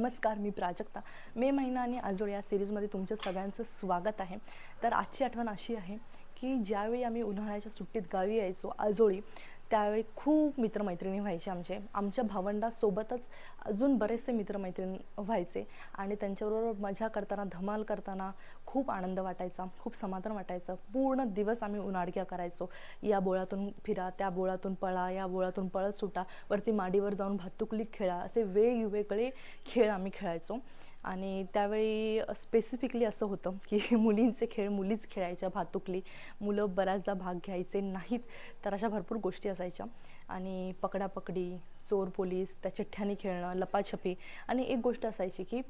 नमस्कार मी प्राजक्ता. मे महिना आणि आजोळ या सिरीजमध्ये तुमच्या सगळ्यांचं स्वागत आहे. तर आजची आठवण अशी आहे की ज्यावेळी आम्ही उन्हाळ्याच्या सुट्टीत गावी यायचो आजोळी त्यावेळी खूप मित्रमैत्रिणी व्हायचे आमचे. आमच्या भावंडासोबतच अजून बरेचसे मित्रमैत्रिणी व्हायचे. आणि त्यांच्याबरोबर मजा करताना धमाल करताना खूप आनंद वाटायचा खूप समाधान वाटायचं. पूर्ण दिवस आम्ही उन्हाडक्या करायचो. या बोळातून फिरा त्या बोळातून पळा या बोळातून पळत सुटा. वरती माडीवर जाऊन भातुकली खेळा असे वेगवेगळे खेळ आम्ही खेळायचो. आणि त्यावेळी स्पेसिफिकली असं होतं की मुलींचे खेळ मुलीच खेळायच्या भातुकली. मुलं बऱ्याचदा भाग घ्यायचे नाहीत तर अशा भरपूर गोष्टी असायच्या. आणि पकडापकडी चोर पोलीस त्या चिठ्ठ्यानी खेळणं लपाछपी. आणि एक गोष्ट असायची की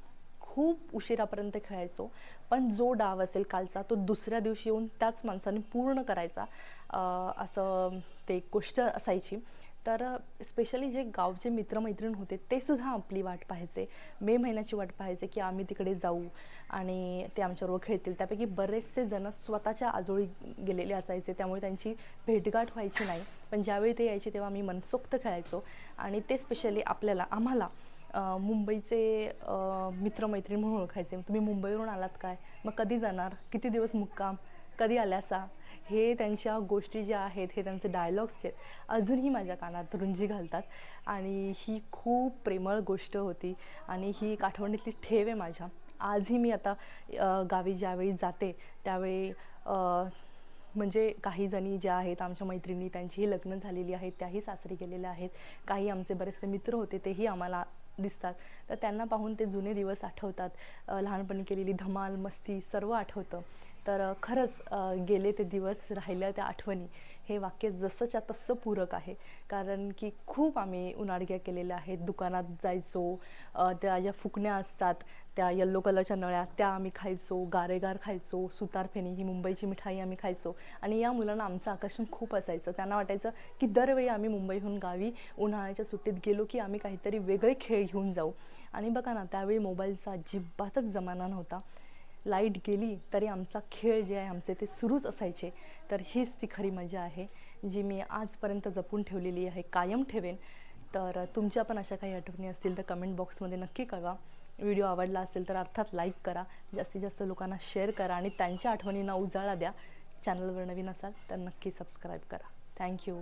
खूप उशिरापर्यंत खेळायचो पण जो डाव असेल कालचा तो दुसऱ्या दिवशी येऊन त्याच माणसाने पूर्ण करायचा. असं ते गोष्ट असायची. तर स्पेशली जे गावचे मित्रमैत्रीण होते ते सुद्धा आपली वाट पाहायचे. मे महिन्याची वाट पाहायचे की आम्ही तिकडे जाऊ आणि ते आमच्याबरोबर खेळतील. त्यापैकी बरेचसे जण स्वतःच्या आजोळी गेलेले असायचे त्यामुळे त्यांची भेटगाठ व्हायची नाही. पण ज्यावेळी ते यायचे तेव्हा आम्ही मनसोक्त खेळायचो. आणि ते स्पेशली आपल्याला आम्हाला मुंबईचे मित्रमैत्रीण म्हणून ओळखायचे. तुम्ही मुंबईवरून आलात काय? मग कधी जाणार? किती दिवस मुक्काम? कधी आल्यासा? हे त्यांच्या गोष्टी ज्या आहेत हे त्यांचे डायलॉग्स आहेत अजूनही माझ्या कानात रुंजी घालतात. आणि ही खूप प्रेमळ गोष्ट होती आणि ही एक आठवणीतली ठेव आहे माझ्या. आजही मी आता गावी ज्यावेळी जाते त्यावेळी म्हणजे काही जणी ज्या आहेत आमच्या मैत्रिणी त्यांचीही लग्न झालेली आहेत त्याही सासरी गेलेल्या आहेत. काही आमचे बरेचसे मित्र होते तेही आम्हाला दिसतात. तर त्यांना पाहून ते जुने दिवस आठवतात. लहानपणी केलेली धमाल मस्ती सर्व आठवतं. तर खरंच गेले ते दिवस राहिल्या त्या आठवणी. हे वाक्य जसंच्या तसं पूरक आहे. कारण की खूप आम्ही उन्हाडक्या केलेल्या आहेत. दुकानात जायचो त्या ज्या फुकण्या असतात त्या यल्लो कलरच्या नळ्या त्या आम्ही खायचो गारेगार खायचो सुतारफेणी ही मुंबईची मिठाई आम्ही खायचो. आणि या मुलांना आमचं आकर्षण खूप असायचं. त्यांना वाटायचं की दरवेळी आम्ही मुंबईहून गावी उन्हाळ्याच्या सुट्टीत गेलो की आम्ही काहीतरी वेगळे खेळ घेऊन जाऊ. आणि बघा ना त्यावेळी मोबाईलचा अजिबातच जमाना नव्हता. लाइट गेली तरी आमचा खेळ जे आहे आमचे ते सुरूच असायचे. तर हीच ती खरी मजा आहे जी मी आजपर्यंत जपून ठेवलेली आहे कायम ठेवेन. तर तुमच्या पण अशा काही आठवणी असतील तर कमेंट बॉक्समध्ये नक्की कळवा. व्हिडिओ आवडला असेल तर अर्थात लाईक करा. जास्तीत जास्त लोकांना शेअर करा आणि त्यांच्या आठवणींना उजाळा द्या. चॅनलवर नवीन असाल तर नक्की सबस्क्राईब करा. थँक्यू